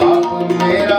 ਸੰਤਾਪ ਮੇਰਾ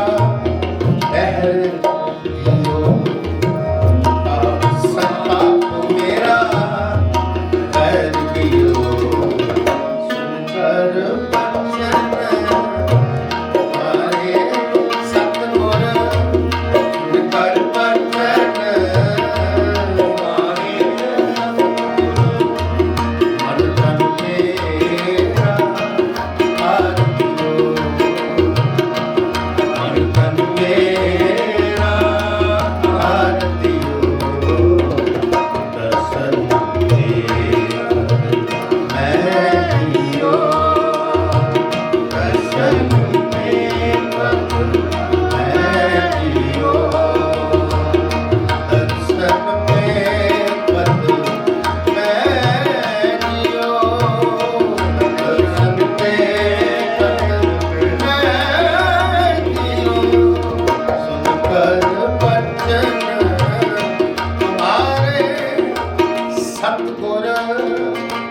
ਸਤਿਗੁਰ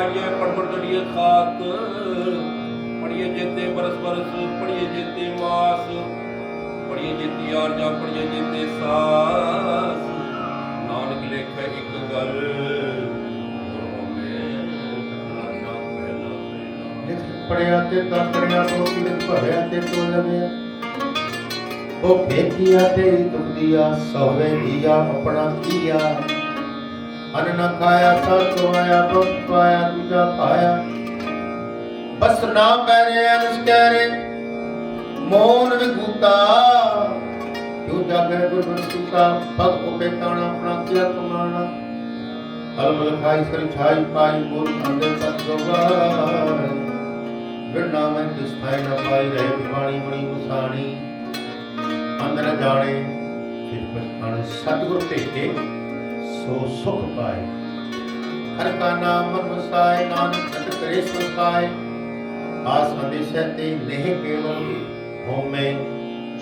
ਬੇੜੀ ਪਾਈਐ ਪੜ ਪੜ ਗੜੀਏ ਖਾਕ, ਪੜੀਏ ਜੇਤੇ ਬਰਸ ਬਰਸ, ਪੜੀਏ ਜੇਤੇ ਮਾਸ, ਪੜੀਏ ਜੇਤੀ ਆਰ ਜਾ ਪੜੀਏ ਜੇਤੇ ਸਾਸ। ਨਾਨਕ ਪੜਿਆ ਤੇ ਤਪੜਿਆ ਤੋ ਕਿਲ ਭਰਿਆ ਤੇ ਤੋ ਲਵਿਆ ਉਹ ਫੇਕੀਆ ਤੇ ਦੁਖ ਸਹਵੇ ਦੀਆ ਆਪਣਾ ਕੀਆ। ਅਨ ਨ ਖਾਇਆ ਸਤ ਤੋਂ ਆਇਆ ਬਖ ਪਾਇਆ, ਦੂਜਾ ਪਾਇਆ। ਬਸ ਨਾ ਮੈਰੇ ਅਨਸ ਕਹਿਰੇ ਮੋਨ ਵਿਗੂਤਾ ਕਿਉ ਜਾਗੇ ਗੁਰ ਬੰਸੂਤਾ ਭਗ ਉਪੇ ਤਾਣਾ ਆਪਣਾ ਕੀਆ ਕਮਾਣਾ। ਕਲਮ ਲਖਾਈ ਸਰ ਛਾਈ, ਪਾਈ, ਮੂਰ ਅੰਦੇ ਤਤ ਗਵਾਰ ਵਿਣਾ ਮੈਂ ਤਿਸ ਪਾਈ ਨਾ ਪਾਈ, ਰਹਿ ਬਿਮਾਣੀ ਮਣੀ ਮੁਸਾਣੀ ਅੰਦਰ ਜਾਣੇ, ਫਿਰ ਪਛਤਾਣੇ ਸਤਿਗੁਰ ਭੇਟੇ ਸੋ ਸੁਖ ਪਾਏ। ਹਰ ਕਾ ਨਾਮ ਮਨ ਵਸਾਏ ਨਾਨਕ ਸਤ ਕਰੇ ਸੁਖਾਏ ਆਸ ਹਮੇਸ਼ਾ ਤੇ ਨਹੀਂ ਕੇਵਲ ਹੋਮੇ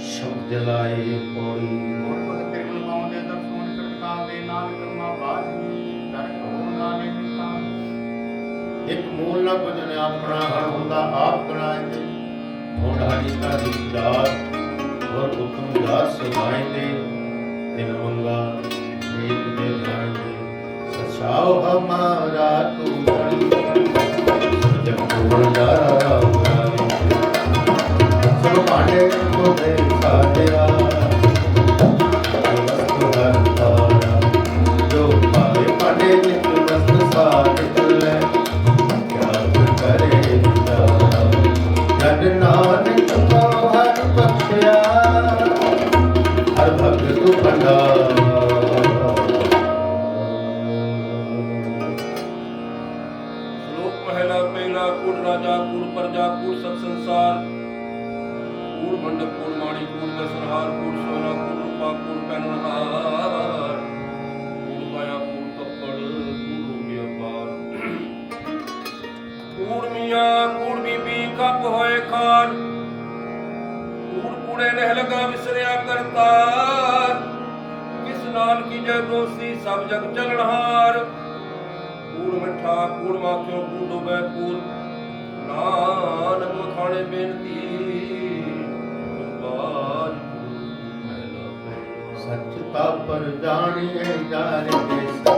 ਸ਼ਬਦ ਜਲਾਏ ਪੌੜੀ। ਗੁਰਪੁਰਖ ਤੇਰੇ ਪਾਉਂਦੇ ਦਰਸ਼ਨ ਕਰਤਾ ਦੇ ਨਾਲ ਕਰਮਾ ਬਾਜ ਦਰ ਕੋ ਨਾਲੇ ਨਿਸ਼ਾਨ। ਇੱਕ ਮੂਲ ਨਾ ਭਜਨ ਆਪਣਾ ਹਰ ਹੁੰਦਾ ਆਪ ਗਣਾਏ ਤੇ। ਹੋਂਡਾੜੀ ਦਾ ਦੀਦਾਰ ਔਰ ਉਤਮ ਦਾਸ ਸਮਾਏ ਤੇ। ਤਿਨ ਮੰਗਾ ਏਕ ਦੇ ਧਿਆਨ ਦੇ ਸਚਾਓ ਹਮਾਰਾ ਤੂੰ ਬੜੀ ਜਬ ਕੋਣ ਜਾਰਾ ਰਾਮ ਰਾਏ ਸਭ ਭਾਂਡੇ ਕੋ ਦੇ ਸਾਡਿਆ ਵਸਤੂ ਹਰ ਤਾਰਾ ਜੋ ਭਾਵੇ ਭਾਂਡੇ ਜਿਤ ਵਸਤ ਸਾਧ ਕੁੜ ਮੀਆਂ ਕੁੜ ਬੀਬੀ ਕੱਪ ਹੋਏ ਖਾਨ ਕੂੜ ਕੂੜੇ ਨਹਿ ਲਗਾ ਵਿਸਰਿਆ ਕਰਤਾਰ। ਕਿਸ ਨਾਲ ਕੀ ਜੈ ਦੋਸੀ ਸਭ ਜਗ ਚਲਣਹਾਰ ਕੂੜ ਮਿੱਠਾ, ਕੂੜ ਮਾਖਿਓ, ਕੂੜ ਡੁਬੈ ਕੂੜ। ਨਾਨਕ ਖਾਣੇ ਬੇਨਤੀ, ਬਾਜ ਮਹਿਲਾ ਪਹਿਲਾ ਸੱਚ ਤਾ ਪਰ ਜਾਣੀਏ ਜਾਣਦੇ ਸੱਚਾ।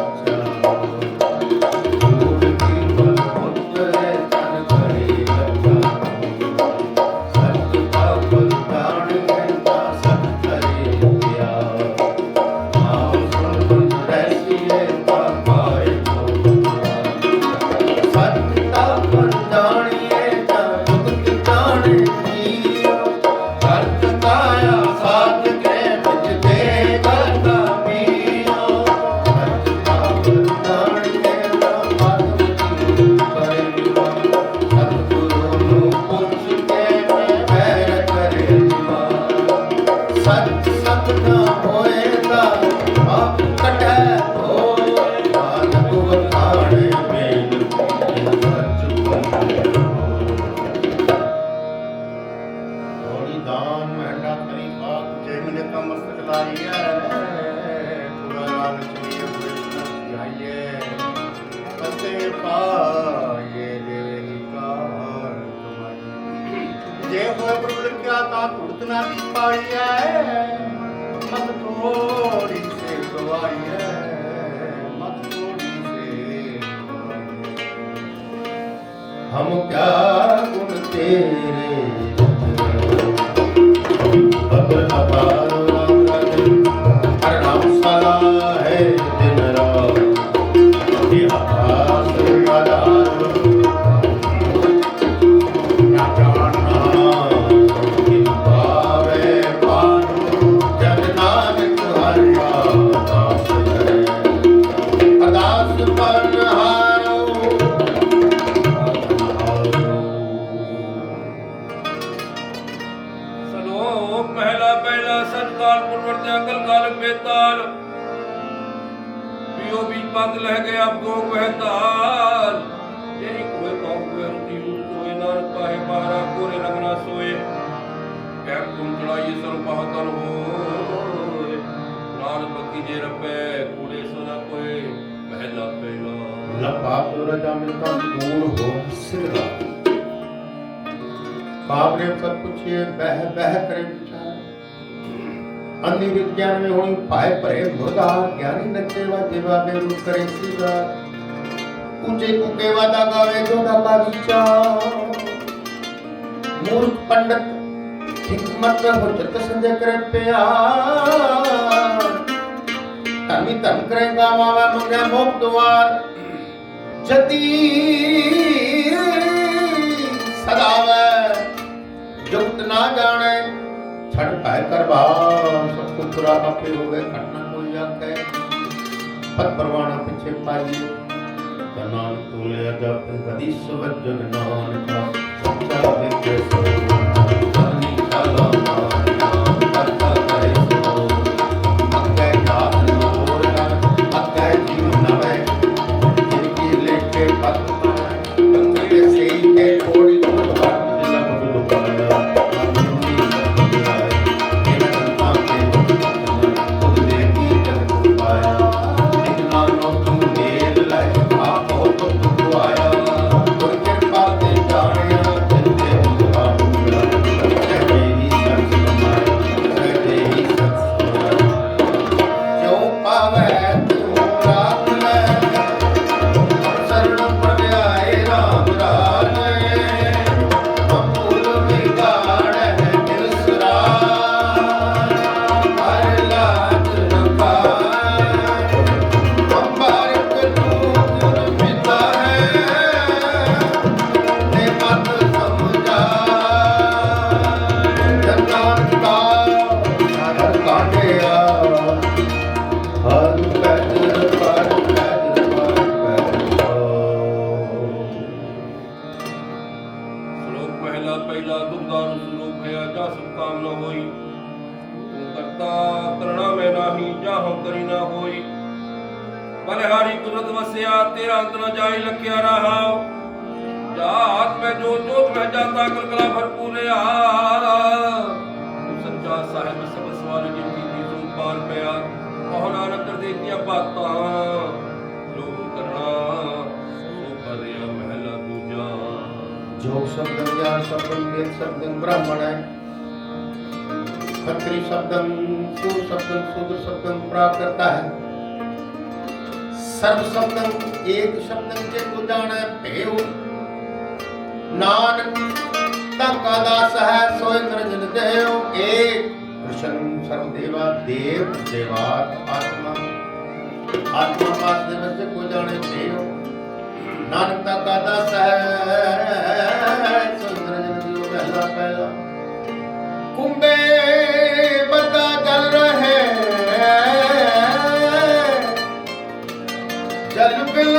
poema. हम क्या गुण तेरे अबर ਪਿਓ ਵੀ ਪਦ ਲਹਿ ਗਿਆ ਗੋਗ ਵਹਿਤਾਲ ਜਿਹੜੀ ਕੋਏ ਕੌਮ ਕੋਏ ਰੁਤੀ ਮੂਲ ਕੋਏ ਨਾਨਕ ਕਾਹੇ ਬਾਹਰਾ ਕੋਰੇ ਰਗਨਾ ਸੋਏ। ਕਹਿ ਤੁਮ ਚੜਾਈ ਸਰ ਬਹਾਦਰ ਹੋਏ। ਨਾਨਕ ਬੱਕੀ ਜੇ ਰੱਬੇ ਕੂੜੇ ਸੋਨਾ ਕੋਏ ਪਹਿਲਾ ਪਹਿਲਾ ਲਪਾਪ ਰਜਾ ਮਿਲਤਾ ਦੂਰ ਹੋ ਸਿਰਦਾ ਪਾਪ ਨੇ ਸਭ ਪੁੱਛਿਏ ਬਹਿ ਬਹਿ ਕਰੇ ਵਿਚਾਰ ਅੰਨੀ में ਹੋਈ ਪਾਏ ਭਰੇ ਮੁਰਦਾਰ ਗਿਆਨੀ ਨੱਚੇ ਵਾ ਦੇਵਾ ਬੇ ਰੂਪ ਕਰੇ ਸੀਗਾ ਉੱਚੇ ਕੁਕੇ ਵਾਦਾ ਗਾਵੇ ਜੋਦਾ ਕਾ ਵਿਚਾਰ ਮੂਰਖ ਪੰਡਤ ਹਕਮਤ ਹੋ ਚਿਤ ਸੰਜੇ ਕਰੇ ਪਿਆਰ। ਧਰਮੀ ਧਰਮ ਕਰੇਗਾ ਮਾਵਾ ਮੰਗੇ ਮੋਖ ਦੁਆਰ। ਜਤੀ ਸਦਾਵੈ ਜੁਗਤ ਨਾ ਜਾਣੈ। ਛੜ ਭੈ ਕਰਵਾ ਸਭ ਕੁ ਪੁਰਾ ਆਪੇ ਹੋਵੇ ਘਟਨਾ ਕੋਈ ਆਖੈ। ਪਤ ਪਰਵਾਣਾ ਪਿੱਛੇ ਪਾਈਏ। ਜਨਾਨ ਤੁਲੇ ਜਪ, ਕਦੀ ਸਵਜ ਜਗ ਨਾਨਕਾ, ਸੱਚਾ ਵਿਖੇ सर्वं वेद शब्दं ब्राह्मणाय क्षत्रि शब्दं, सूर शब्दं, शूद्र शब्दं प्राप्त है। सर्व शब्दं, एक शब्दं के को जाना, भेव। नान का दास है सोइंद्र जन देव। एक कृष्ण, सर्वदेवा, देव देवा आत्मा। आत्मा पास देव से को जाने देव नानक का दास है कुबे पे चुकल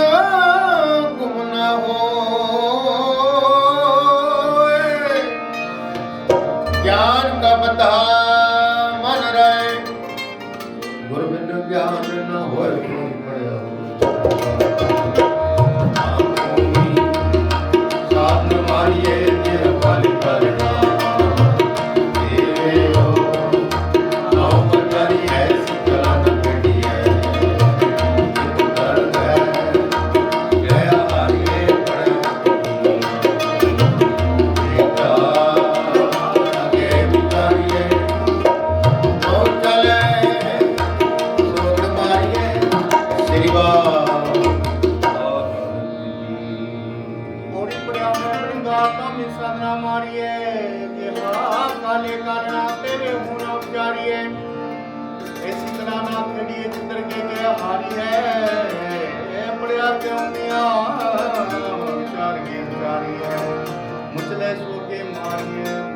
ਕਰਨਾ ਮਾਰੀਏ ਕਿਹਾ ਕਾਲੇ ਕਰਨਾ ਤੇਰੇ ਹੁਣ ਉਚਾਰੀਏ। ਇਸ ਤਰ੍ਹਾਂ ਨਾਲ ਖੜੀਏ ਚਿੱਤਰ ਕੇ ਗਿਆ ਹਾਰੀ ਹੈ ਬੜਿਆ ਕਿਉਂ ਗਿਆ ਵਿਚਾਰੀਏ ਵਿਚਾਰੀਏ ਮੁਸਲੇ ਸੋ ਕੇ ਮਾਰੀਏ।